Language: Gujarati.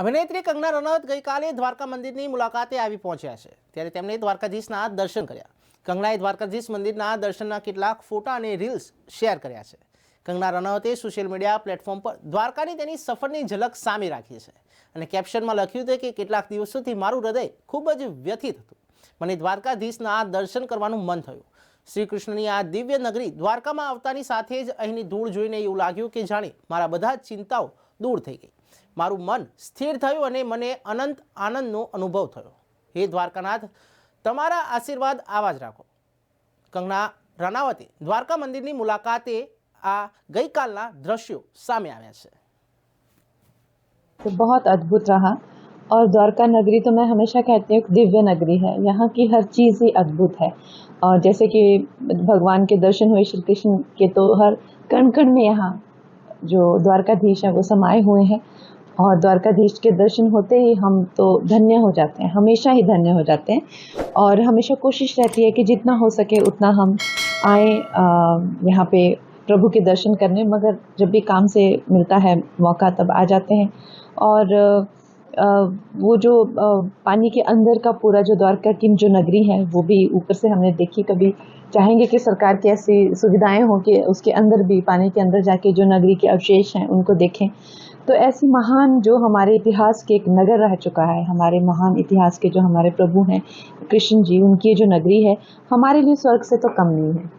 અભિનેત્રી કંગના રનૌત ગઈકાલે દ્વારકા મંદિરની મુલાકાતે આવી પહોંચ્યા છે ત્યારે તેમણે દ્વારકાધીશના દર્શન કર્યા કંગનાએ દ્વારકાધીશ મંદિરના દર્શનના કેટલાક ફોટા અને રીલ્સ શેર કર્યા છે કંગના રનૌતે સોશિયલ મીડિયા પ્લેટફોર્મ પર દ્વારકાની તેની સફરની ઝલક સામે રાખી છે અને કેપ્શનમાં લખ્યું હતું કે કેટલાક દિવસોથી મારું હૃદય ખૂબ જ વ્યથિત હતું મને દ્વારકાધીશના દર્શન કરવાનું મન થયું શ્રી કૃષ્ણની આ દિવ્ય નગરી દ્વારકામાં આવતાની સાથે જ અહીંની ધૂળ જોઈને એવું લાગ્યું કે જાણે મારા બધા ચિંતાઓ દૂર થઈ ગઈ મારું મન સ્થિર થયું અને મને અનંત આનંદનો અનુભવ થયો હે દ્વારકાનાથ તમારો આશીર્વાદ આવાજ રાખો કંગના રણાવતી દ્વારકા મંદિરની મુલાકાતે આ ગઈકાલના દ્રશ્યો સામે આવ્યા છે તો બહુત અદ્ભુત રહા અને દ્વારકા નગરી તો મેં હંમેશા કહેતે ઉ દિવ્ય નગરી છે યહાકી હર ચીઝ એ અદ્ભુત હૈ ઓર જૈસે કે ભગવાન કે દર્શન હુએ શ્રી કૃષ્ણ કે તો હર કણ કણ મેં યહા जो द्वारकाधीश हैं वो समाये हुए हैं और द्वारकाधीश के दर्शन होते ही हम तो धन्य हो जाते हैं हमेशा ही धन्य हो जाते हैं और हमेशा कोशिश रहती है कि जितना हो सके उतना हम आए यहाँ पे प्रभु के दर्शन करने मगर जब भी काम से मिलता है मौका तब आ जाते हैं और वो जो पानी के अंदर का पूरा जो द्वारका की जो नगरी है वो भी ऊपर से हमने देखी कभी चाहेंगे कि सरकार की ऐसी सुविधाएं हों कि उसके अंदर भी पानी के अंदर जाके जो नगरी के अवशेष हैं उनको देखें तो ऐसी महान जो हमारे इतिहास के एक नगर रह चुका है हमारे महान इतिहास के जो हमारे प्रभु हैं कृष्ण जी उनकी जो नगरी है हमारे लिए स्वर्ग से तो कम नहीं है